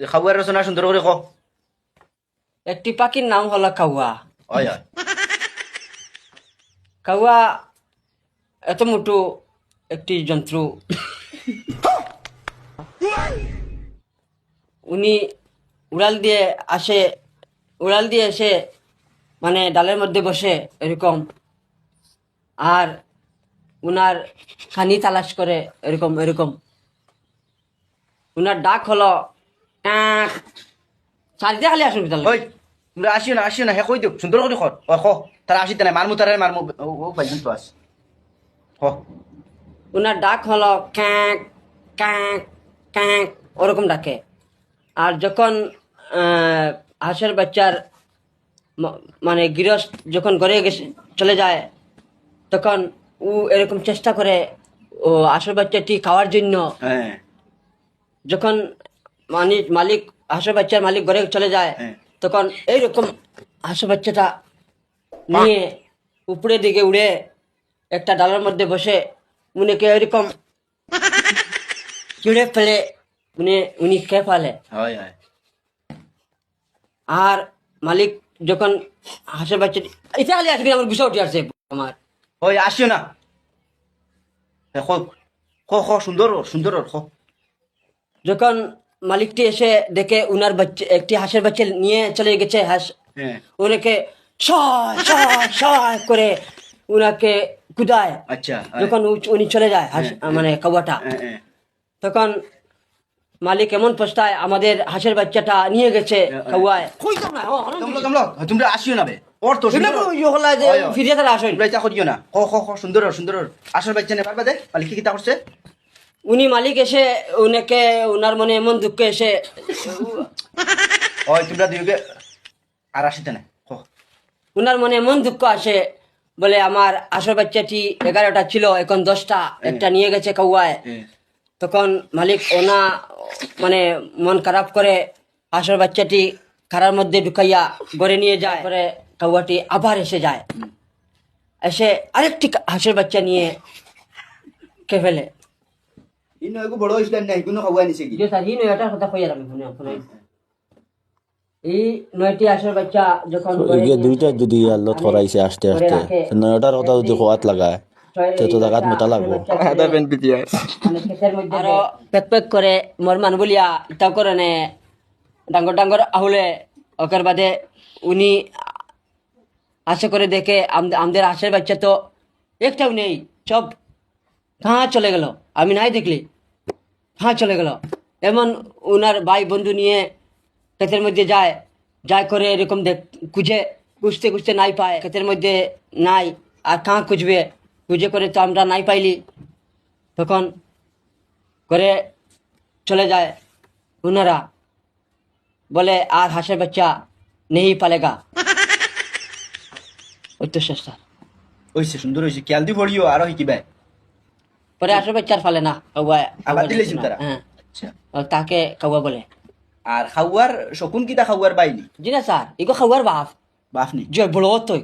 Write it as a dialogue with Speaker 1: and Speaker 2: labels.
Speaker 1: খাওয়ার রচনা সুন্দর করে কো।
Speaker 2: একটি পাখির নাম হলো কাউয়া
Speaker 1: হয়
Speaker 2: কাউয়া এত মোটু একটি জন্তু উনি উড়াল দিয়ে আসে উড়াল দিয়ে এসে মানে ডালের মধ্যে বসে এরকম। আর উনার খানি তালাশ করে এরকম এরকম। উনার ডাক হলো "ট্যাঁক।" চারিদিকে খালি আসুন বিদ্যালয়
Speaker 1: ওই তোমরা আসিও না আসিও না হে কই দিও সুন্দর করে কর ও কো তারা আসিতে নাই মারমু তারা মারমু ও ও পাইছেন তো আস হ।
Speaker 2: ওনার ডাক হলো ক্যাঁক ক্যাঁক ক্যাঁক ওরকম ডাকে। আর যখন হাঁসের বাচ্চার মানে গৃহস্থ যখন ঘরে গেছে চলে যায় তখন ও এরকম চেষ্টা করে ও হাঁসের বাচ্চাটি খাওয়ার জন্য।
Speaker 1: হ্যাঁ
Speaker 2: যখন মালিক মালিক হাঁসের বাচ্চার মালিক ঘরে চলে যায়।
Speaker 1: হ্যাঁ।
Speaker 2: তখন এইরকম হাঁসের বাচ্চাটা নিয়ে উপরের দিকে উড়ে একটা ডালের মধ্যে বসে উনিকে এরকম চিড়ে ফেলে উনি উনি খেয়ে ফেলে। আর মালিক যখন হাঁসের বাচ্চা এটা খালি আমার গুছা উঠে আসছে আমার।
Speaker 1: ওই আসিও না। কো কো সুন্দর সুন্দর কো
Speaker 2: যখন মালিকটি এসে দেখে উনার বাচ্চা একটি হাঁসের বাচ্চা নিয়ে চলে গেছে হাঁস।
Speaker 1: হ্যাঁ।
Speaker 2: ওনাকে সয় করে উনাকে কুদায়।
Speaker 1: আচ্ছা হ্যাঁ,
Speaker 2: যখন উনি চলে যায় হাঁস- মানে
Speaker 1: হ্যাঁ, হ্যাঁ।
Speaker 2: তখন মালিক এমন পস্তায় আমাদের হাঁসের বাচ্চাটা নিয়ে গেছে
Speaker 1: তোমরা? আসিও না বে। ওর তো সুন্দর। ওর। হয়, হয়।
Speaker 2: ফিরিয়ে তারা
Speaker 1: করিও না। কো কো কো সুন্দর সুন্দর। আসল বাচ্চা নে পারবা দে? মালিক কি কিতা করছে?
Speaker 2: উনি মালিক এসে উনাকে উনার মনে এমন দুঃখ এসে
Speaker 1: ওই তোমরা দুইকে আর আসিতে না
Speaker 2: উনার মনে এমন দুঃখ আসে বলে আমার আসল বাচ্চাটি এগারোটা ছিল এখন দশটা একটা নিয়ে গেছে কাউয়ায়।
Speaker 1: হ্যাঁ।
Speaker 2: তখন মালিক ওনা মানে মন খারাপ করে আসল বাচ্চাটি খারার মধ্যে ঢুকাইয়া ঘরে নিয়ে যায় পরে কাউয়াটি আবার এসে যায়। এসে আরেকটি হাঁসের বাচ্চা নিয়ে কে ফেলে।
Speaker 1: ইনো এগো বড় ইসলাম নাই কোনো খাওয়া নিছে কি
Speaker 2: স্যার এই নয়টার কথা কইয়া আমি শুনে শুনে এই নয়টি হাঁসের বাচ্চা যখন
Speaker 3: দুইটা যদি করাইছে আস্তে আস্তে নয়টার কথা যদি খোয়াত লাগায় তো তো জাগাত মোটা লাগবো
Speaker 2: বাচ্চা ছেড়ে ক্ষেতের পেক পেক করে মোর মান বলিয়া ইটা করে নে ডাঙ্গর ডাঙ্গর আহুলে ওকের বাদে উনি আশা করে দেখে আম- আমাদের হাঁসের বাচ্চা তো একটাও নেই সব কাঁ চলে গেল। আমি নাই দেখলি। কাঁ চলে গেল। এমন ওনার ভাই বন্ধু নিয়ে ক্ষেতের মধ্যে যায়। যায় করে এরকম দেখ, খুঁজে, খুঁজতে খুঁজতে নাই পায়। ক্ষেতের মধ্যে নাই। আর কাঁ খুঁজবে? খুঁজে করে তো আমরা নাই পাইলি। তখন করে চলে যায় উনারা। বলে, আর হাঁসের বাচ্চা নেই পালেগা। ওই তো সস্তা
Speaker 1: ওইছে সুন্দর হইছে। খেয়াল দি পড়িও কি কিবা
Speaker 2: পরে আসবে চার ফালে না কাউয়া
Speaker 1: আবার তারা
Speaker 2: হ্যাঁ।
Speaker 1: আচ্ছা।
Speaker 2: তাকে কাউয়া বলে।
Speaker 1: আর খাওয়ার শকুন কিতা খাওয়ার বাইনি
Speaker 2: জি না স্যার এগো খাওয়ার বাফ।
Speaker 1: নি?
Speaker 2: জয় বড় তো